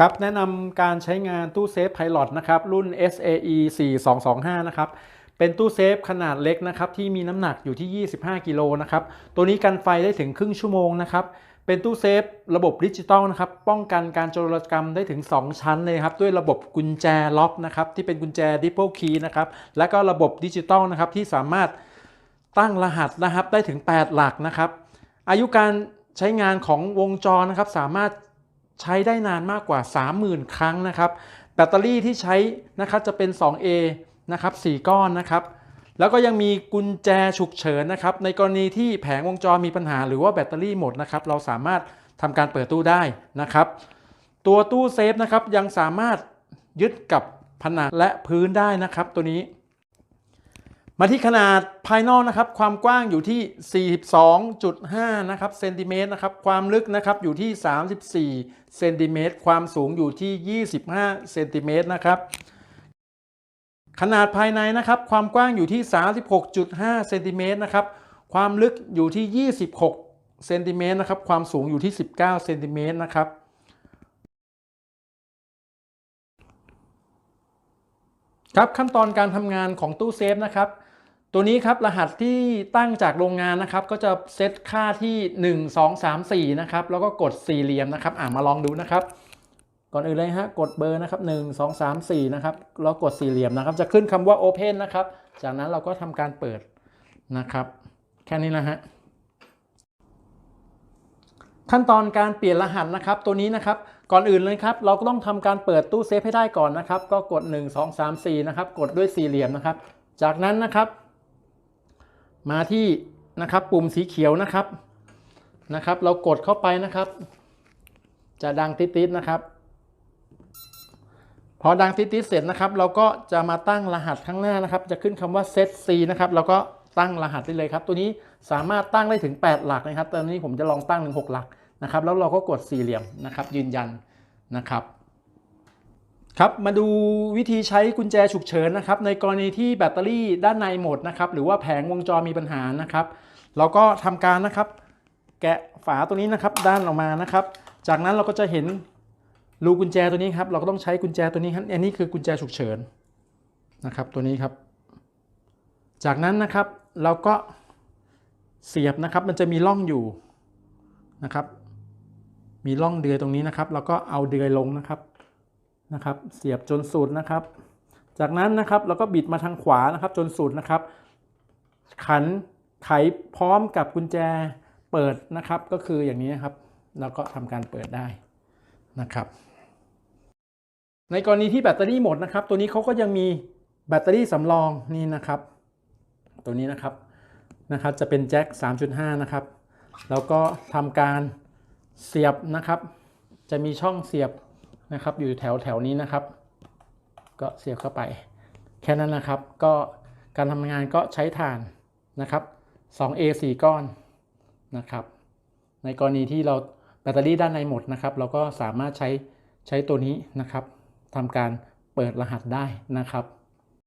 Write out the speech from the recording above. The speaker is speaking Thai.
ครับแนะนำการใช้งานตู้เซฟ Pilot นะครับรุ่น SAE 4225นะครับเป็นตู้เซฟขนาดเล็กนะครับที่มีน้ำหนักอยู่ที่ 25 กิโลนะครับตัวนี้กันไฟได้ถึงครึ่งชั่วโมงนะครับเป็นตู้เซฟระบบดิจิตอลนะครับป้องกันการโจรกรรมได้ถึง 2 ชั้นเลยครับด้วยระบบกุญแจล็อกนะครับที่เป็นกุญแจ Triple Key นะครับและก็ระบบดิจิตอลนะครับที่สามารถตั้งรหัสนะครับได้ถึง 8 หลักนะครับอายุการใช้งานของวงจรนะครับสามารถ ใช้ได้นานมากกว่า 30,000 ครั้งนะครับ แบตเตอรี่ที่ใช้นะครับจะเป็น 2A นะครับ4ก้อนนะครับ แล้วก็ยังมีกุญแจฉุกเฉินนะครับ ในกรณีที่แผงวงจรมีปัญหาหรือว่าแบตเตอรี่หมดนะครับ เราสามารถทำการเปิดตู้ได้นะครับ ตัวตู้เซฟนะครับยังสามารถยึดกับผนังและพื้นได้นะครับตัวนี้ มาที่ขนาดภายนอกนะครับ ความกว้างอยู่ที่ 42.5 นะครับเซนติเมตรนะครับ ความลึกนะครับอยู่ที่ 34 เซนติเมตร ความสูงอยู่ที่ 25 เซนติเมตรนะครับ ขนาดภายในนะครับ ความกว้างอยู่ที่ 36.5 เซนติเมตรนะครับ ความลึกอยู่ที่ 26 เซนติเมตรนะครับ ความสูงอยู่ที่ 19 เซนติเมตรนะครับครับขั้นตอนการทำงานของตู้เซฟนะครับ ตัวนี้ครับรหัสที่ตั้งจากโรงงานนะครับ ก็จะเซตค่าที่ 1 2 3 4 นะครับ แล้วก็กดสี่เหลี่ยมนะครับ อ่ามาลองดูนะครับ ก่อนอื่นเลยฮะ กดเบอร์นะครับ 1 2 3 4 นะครับ แล้วกดสี่เหลี่ยมนะครับ จะขึ้นคำว่า Open นะครับ จากนั้นเราก็ทำการเปิดนะครับ แค่นี้นะฮะขั้นตอนการเปลี่ยนรหัสนะครับ ตัวนี้นะครับ ก่อนอื่นเลยครับ เราก็ต้องทำการเปิดตู้เซฟให้ได้ก่อนนะครับ ก็กด 1 2 3 4 นะครับ กดด้วยสี่เหลี่ยมนะครับ จากนั้นนะครับ มาที่นะครับปุ่มสีเขียวนะครับนะครับ เรากดเข้าไปนะครับ จะดังติดๆนะครับ พอดังติดๆเสร็จนะครับ เราก็จะมาตั้งรหัสข้างหน้านะครับ จะขึ้นคำว่า set c นะครับเราก็ตั้งรหัสได้เลยครับ ตัวนี้สามารถตั้งได้ถึง 8 หลักนะครับตอนนี้ผมจะลองตั้งถึง6หลักนะครับ แล้วเราก็กดสี่เหลี่ยมนะครับ ยืนยันนะครับ ครับมาดูวิธีใช้กุญแจฉุกเฉินนะครับในกรณีที่แบตเตอรี่ด้านในหมดนะครับหรือว่าแผงวงจรมีปัญหานะครับเราก็ทำการนะครับแกะฝาตัวนี้นะครับด้านออกมานะครับ จากนั้นเราก็จะเห็นรูกุญแจตัวนี้ครับเราก็ต้องใช้กุญแจตัวนี้ครับอันนี้คือกุญแจฉุกเฉินนะครับตัวนี้ครับ จากนั้นนะครับเราก็เสียบนะครับมันจะมีร่องอยู่นะครับ มีร่องเดือยตรงนี้นะครับ เราก็เอาเดือยลงนะครับ นะครับ เสียบจนสุดนะครับ จากนั้นนะครับเราก็บิดมาทางขวานะครับจนสุดนะครับ ขันไขพร้อมกับกุญแจเปิดนะครับ ก็คืออย่างนี้นะครับแล้วก็ทำการเปิดได้นะครับ ในกรณีที่แบตเตอรี่หมดนะครับ ตัวนี้เขาก็ยังมีแบตเตอรี่สำรองนี่นะครับ ตัวนี้นะครับนะครับ จะเป็นแจ็ค 3.5 นะครับ แล้วก็ทำการเสียบนะครับ จะมีช่องเสียบ นะครับ อยู่แถวแถวนี้นะครับ ก็เสียบเข้าไป แค่นั้นนะครับ ก็การทำงานก็ใช้ฐานนะครับ 2A 4 ก้อนนะครับ ในกรณีที่เราแบตเตอรี่ด้านในหมดนะครับ เราก็สามารถใช้ใช้ตัวนี้นะครับทำการเปิดรหัสได้นะครับ